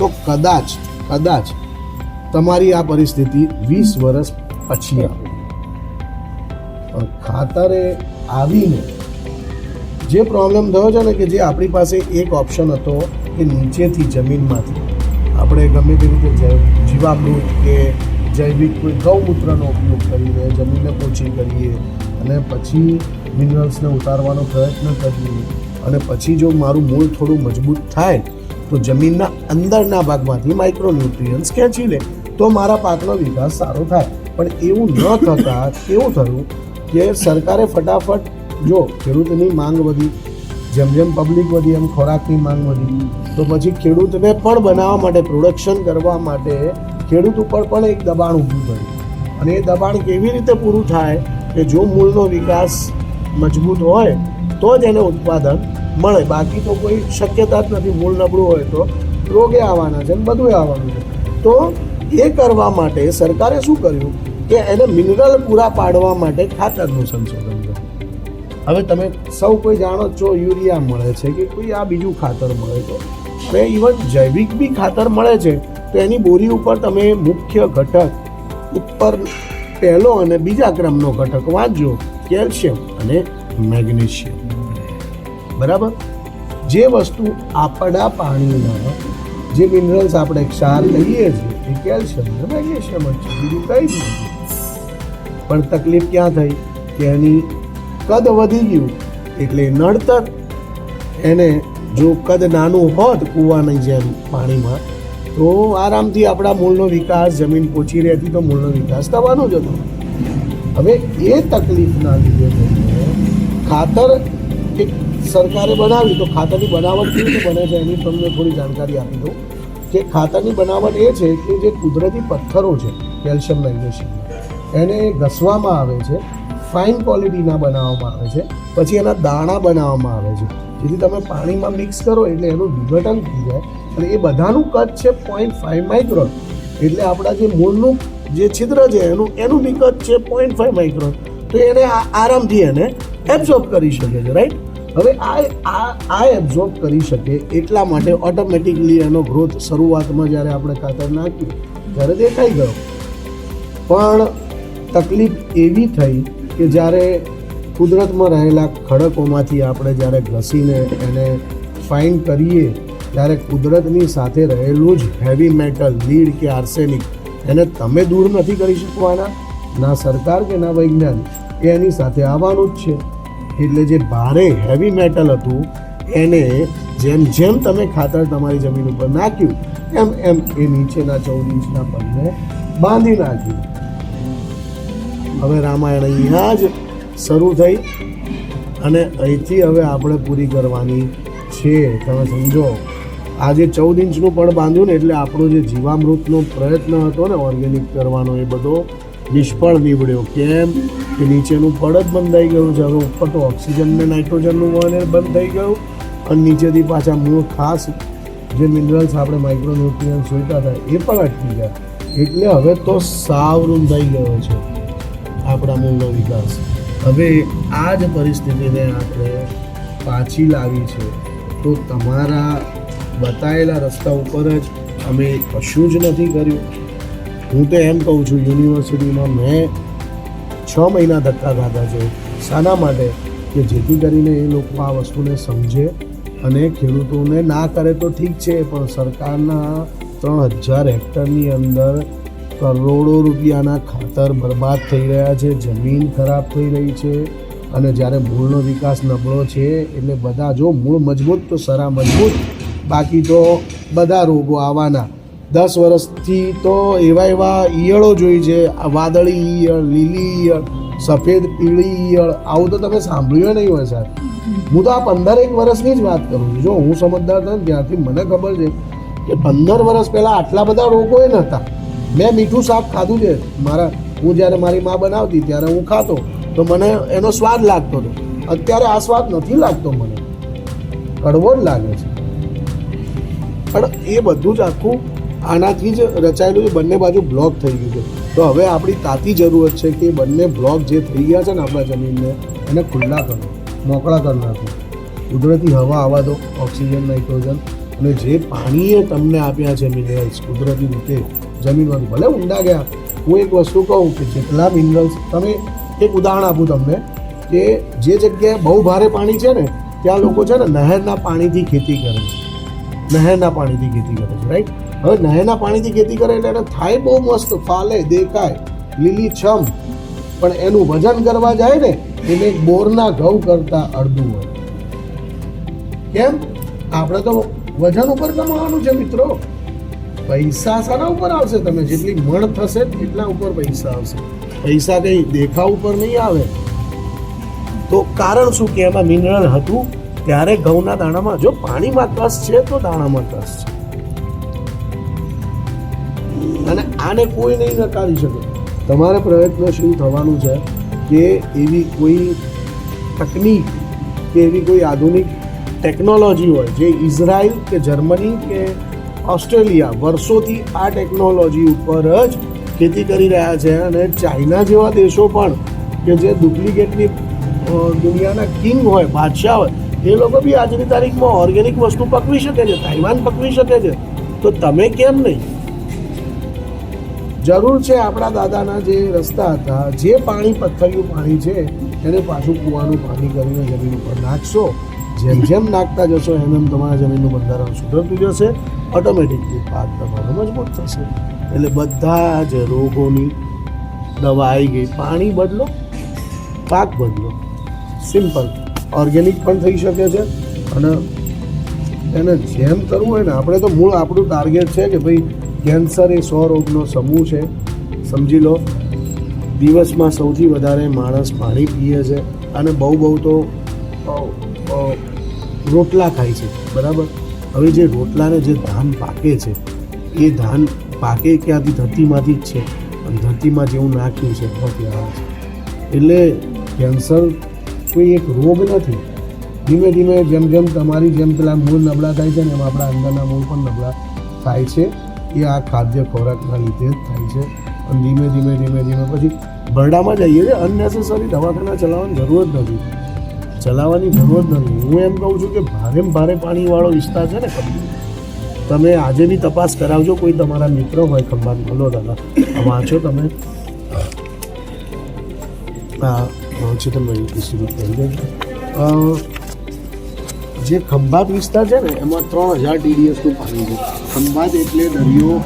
તો કદાચ કદાચ તમારી આ પરિસ્થિતિ વીસ વર્ષ પછી આવે. ખાતરે આવીને જે પ્રોબ્લેમ થયો છે ને કે જે આપણી પાસે એક ઓપ્શન હતો કે નીચેથી જમીનમાંથી. આપણે ગમે તે રીતે જીવામૃત કે જૈવિક કોઈ ગૌમૂત્રનો ઉપયોગ કરીને જમીનને પોચી કરીએ અને પછી મિનરલ્સને ઉતારવાનો પ્રયત્ન કરીએ અને પછી જો મારું મૂળ થોડું મજબૂત થાય તો જમીનના અંદરના ભાગમાંથી માઇક્રોન્યુટ્રિયન્ટ્સ ખેંચી લે તો મારા પાકનો વિકાસ સારો થાય. પણ એવું ન થતાં કેવું થયું કે સરકારે ફટાફટ, જો ખેડૂતની માંગ વધી, જેમ જેમ પબ્લિક વધી, એમ ખોરાકની માંગ વધી, તો પછી ખેડૂતને પણ બનાવવા માટે પ્રોડક્શન કરવા માટે ખેડૂત ઉપર પણ એક દબાણ ઊભું થયું અને એ દબાણ કેવી રીતે પૂરું થાય કે જો મૂળનો વિકાસ મજબૂત હોય, તો જ એને ઉત્પાદન મળે. બાકી તો કોઈ શક્યતા જ નથી. મૂળ નબળું હોય તો રોગે આવવાના છે ને બધું આવવાનું છે. તો એ કરવા માટે સરકારે શું કર્યું? કે એને મિનરલ પૂરા પાડવા માટે ખાતરનું સંશોધન કર્યું. હવે તમે સૌ કોઈ જાણો છો, યુરિયા મળે છે કે કોઈ આ બીજું ખાતર મળે છે. અને ઇવન જૈવિક બી ખાતર મળે છે. તો એની બોરી ઉપર તમે મુખ્ય ઘટક ઉપર પહેલો અને બીજા ક્રમનો ઘટક વાંચજો, કેલ્શિયમ અને મેગ્નેશિયમ. બરાબર? જે વસ્તુ આપણા પાણીમાં, જે મિનરલ્સ આપણે ક્ષાર લઈએ છીએ, એ કેલ્શિયમ અને મેગ્નેશિયમ છે, બીજું કંઈ જ નથી. પણ તકલીફ ક્યાં થઈ? કે એની કદ વધી ગયું, એટલે નડતર એને જો કદ નાનું હોત કૂવાની જેમ પાણીમાં, તો આરામથી આપણા મૂળનો વિકાસ, જમીન પોચી રહેતી તો મૂળનો વિકાસ થવાનો જ હતો. હવે એ તકલીફના લીધે ખાતર એક સરકારે બનાવી, તો ખાતરની બનાવટ કેવી રીતે બને છે એની તમને થોડી જાણકારી આપી દઉં. કે ખાતરની બનાવટ એ છે કે જે કુદરતી પથ્થરો છે, કેલ્શિયમ મેગ્નેશિયમ એને ઘસવામાં આવે છે, ફાઇન ક્વોલિટીના બનાવવામાં આવે છે, પછી એના દાણા બનાવવામાં આવે છે. જેથી તમે પાણીમાં મિક્સ કરો એટલે એનું વિઘટન થઈ જાય. અને એ બધાનું કદ છે પોઈન્ટ ફાઇવ માઇક્રોન એટલે આપણા જે મૂળનું જે છિદ્ર છે એનું એનું કદ છે પોઈન્ટ ફાઇવ માઇક્રોન તો એને આરામથી એને એબ્ઝોર્બ કરી શકે છે રાઈટ હવે આ આ આ એબ્ઝોર્બ કરી શકે એટલા માટે ઓટોમેટિકલી એનો ગ્રોથ શરૂઆતમાં જ્યારે આપણે ખાતર નાખ્યું ત્યારે દેખાઈ ગયો. પણ તકલીફ એવી થઈ કે જ્યારે કુદરતમાં રહેલા ખડકોમાંથી આપણે જ્યારે ઘસીને એને ફાઇન કરીએ, ત્યારે કુદરતની સાથે રહેલું જ હેવી મેટલ લીડ કે આર્સેનિક એને તમે દૂર નથી કરી શકવાના. ના સરકાર કે ના વૈજ્ઞાનિક એની સાથે આવવાનું જ છે. એટલે જે ભારે હેવી મેટલ હતું, એને જેમ જેમ તમે ખાતર તમારી જમીન ઉપર નાખ્યું, એમ એમ એ નીચેના ચૌદ ઇંચના પગને બાંધી નાખ્યું. હવે રામાયણ અહીંયા જ શરૂ થઈ અને અહીંથી હવે આપણે પૂરી કરવાની છે. તમે સમજો આ જે ચૌદ ઇંચનું પણ બાંધ્યું ને એટલે આપણો જે જીવામૃતનો પ્રયત્ન હતો ને ઓર્ગેનિક કરવાનો એ બધો નિષ્ફળ નીવડ્યો. કેમ? કે નીચેનું પડ જ બંધાઈ ગયું. છે ઉપર તો ઓક્સિજન ને નાઇટ્રોજનનું વહન બંધ થઈ ગયું. અને નીચેથી પાછા મૂળ ખાસ જે મિનરલ્સ આપણે માઇક્રોન્યુટ્રિયન્સ જોઈતા હતા, એ પણ અટકી ગયા. એટલે હવે તો સાવ રૂંધાઈ ગયો છે આપણા મૂળનો વિકાસ. હવે આ જ પરિસ્થિતિને આપણે પાછી લાવી છે. તો તમારા બતાવેલા રસ્તા ઉપર જ અમે કશું જ નથી કર્યું. હું તો એમ કહું છું, યુનિવર્સિટીમાં મેં છ મહિના ધક્કા ખાધા છે. શાના માટે કે જેથી કરીને એ લોકો આ વસ્તુને સમજે અને ખેડૂતોને ના કરે તો ઠીક છે, પણ સરકારના ત્રણ હજાર હેક્ટરની અંદર કરોડો રૂપિયાના ખાતર બરબાદ થઈ રહ્યા છે, જમીન ખરાબ થઈ રહી છે અને જ્યારે મૂળનો વિકાસ નબળો છે, એટલે બધા જો મૂળ મજબૂત તો સરા મજબૂત, બાકી તો બધા રોગો આવવાના. દસ વર્ષથી તો એવા એવા ઈયળો જોઈ છે. વાદળી ઈયળ, લીલી ઈયળ, સફેદ, પીળી ઈયળ, આવું તો તમે સાંભળ્યું નહીં હોય સાહેબ. હું તો આ પંદર એક વર્ષની જ વાત કરું છું. જો હું સમજદાર થયો ને ત્યારથી મને ખબર છે કે પંદર વર્ષ પહેલાં આટલા બધા રોગો એ નહોતા. મેં મીઠું શાક ખાધું છે. મારા, હું જ્યારે મારી મા બનાવતી ત્યારે હું ખાતો. તો મને એનો સ્વાદ લાગતો હતો. અત્યારે આ સ્વાદ નથી લાગતો મને. કડવો જ લાગે છે. પણ એ બધું જ આખું આનાથી જ રચાયેલું છે, બંને બાજુ બ્લોક થઈ ગયું છે. તો હવે આપણી તાતી જરૂરત છે કે બંને બ્લોક જે થઈ ગયા છે ને આપણા જમીનને, એને ખુલ્લા કરો, મોકળા કરી નાખો. કુદરતી હવા આવવા દો, ઓક્સિજન, નાઇટ્રોજન, અને જે પાણીએ તમને આપ્યા છે મિનરલ્સ કુદરતી રીતે જમીનમાંથી, ભલે ઊંડા ગયા, હું એક વસ્તુ કહું કે જેટલા મિનરલ્સ તમે એક ઉદાહરણ આપું તમને, કે જે જગ્યાએ બહુ ભારે પાણી છે ને, ત્યાં લોકો છે ને નહેરના પાણીથી ખેતી કરે છે. નહેરના પાણીથી ખેતી કરે છે રાઈટ હવે નહેરના પાણીથી ખેતી કરે એટલે એને થાય બહુ મસ્ત, ફાલે, દેખાય લીલી છમ પણ એનું વજન કરવા જાય ને, એને બોરના ઘઉં કરતા અડધું હોય. કેમ? આપણે તો વજન ઉપર કમાવાનું છે મિત્રો. પૈસા શાના ઉપર આવશે, તમે જેટલી મણ થશે એટલા ઉપર પૈસા આવશે. પૈસા કઈ દેખાવ ઉપર નહીં આવે. તો કારણ શું કે એમાં મિનરલ હતું? ત્યારે ઘઉંના દાણામાં જો પાણીમાં કસ છે તો દાણામાં કસ છે. અને આને કોઈ નહીં નકારી શકે. તમારે પ્રયત્ન શું થવાનું છે કે એવી કોઈ તકનીક કે એવી કોઈ આધુનિક ટેકનોલોજી હોય જે ઇઝરાયલ કે જર્મની કે ઓસ્ટ્રેલિયા વર્ષોથી આ ટેકનોલોજી ઉપર જ ખેતી કરી રહ્યા છે અને ચાઇના જેવા દેશો પણ કે જે ડુપ્લિકેટની દુનિયાના કિંગ હોય, બાદશાહ હોય એ લોકો બી આજની તારીખમાં ઓર્ગેનિક વસ્તુ પકવી શકે છે તાઇવાન પકવી શકે છે. તો તમે કેમ નહીં? જરૂર છે આપણા દાદાના જે રસ્તા હતા, જે પાણી પથ્થરિયું પાણી છે, એને પાછું કૂવાનું પાણી કરીને જમીન ઉપર નાખશો. જેમ જેમ નાખતા જશો, એમ એમ તમારા જમીનનું બંધારણ સુધરતું જશે. ઓટોમેટિકલી પાક તમારો મજબૂત થશે. એટલે બધા જ રોગોની દવા આવી ગઈ પાણી બદલો, પાક બદલો. સિમ્પલ ઓર્ગેનિક પણ થઈ શકે છે. અને એને જેમ કરવું હોય ને, આપણે તો મૂળ આપણું ટાર્ગેટ છે કે ભાઈ કેન્સર એ સો રોગનો સમૂહ છે. સમજી લો, દિવસમાં સૌથી વધારે માણસ પાણી પીએ છે અને બહુ બહુ તો રોટલા ખાય છે. બરાબર? હવે જે રોટલાને જે ધાન પાકે છે, એ ધાન પાકે ક્યાંથી? ધરતીમાંથી જ છે. અને ધરતીમાં જેવું નાખ્યું છે એમાંથી એટલે કેન્સર કોઈ એક રોગ નથી. ધીમે ધીમે જેમ જેમ તમારી જેમ પેલા મૂળ નબળા થાય છે ને એમ આપણા અંદરના મૂળ પણ નબળા થાય છે. એ આ ખાદ્ય ખોરાકના લીધે જ થાય છે. અને ધીમે ધીમે ધીમે ધીમે પછી ભરડામાં જઈએ છીએ. અનનેસેસરી દવાખાના ચલાવવાની જરૂર જ નથી. ચલાવવાની જરૂર જ નથી. હું એમ કહું છું કે ભારે ભારે પાણીવાળો વિસ્તાર છે ને તમે આજે બી તપાસ કરાવજો. કોઈ તમારા મિત્ર હોય ખંભાત. બોલો દાદા. વાંચો તમે. હા. કરી દેજો જે ખંભાત વિસ્તાર છે ને, એમાં ત્રણ હજાર ટીડીએસનું પાણી છે. ખંભાત એટલે દરિયો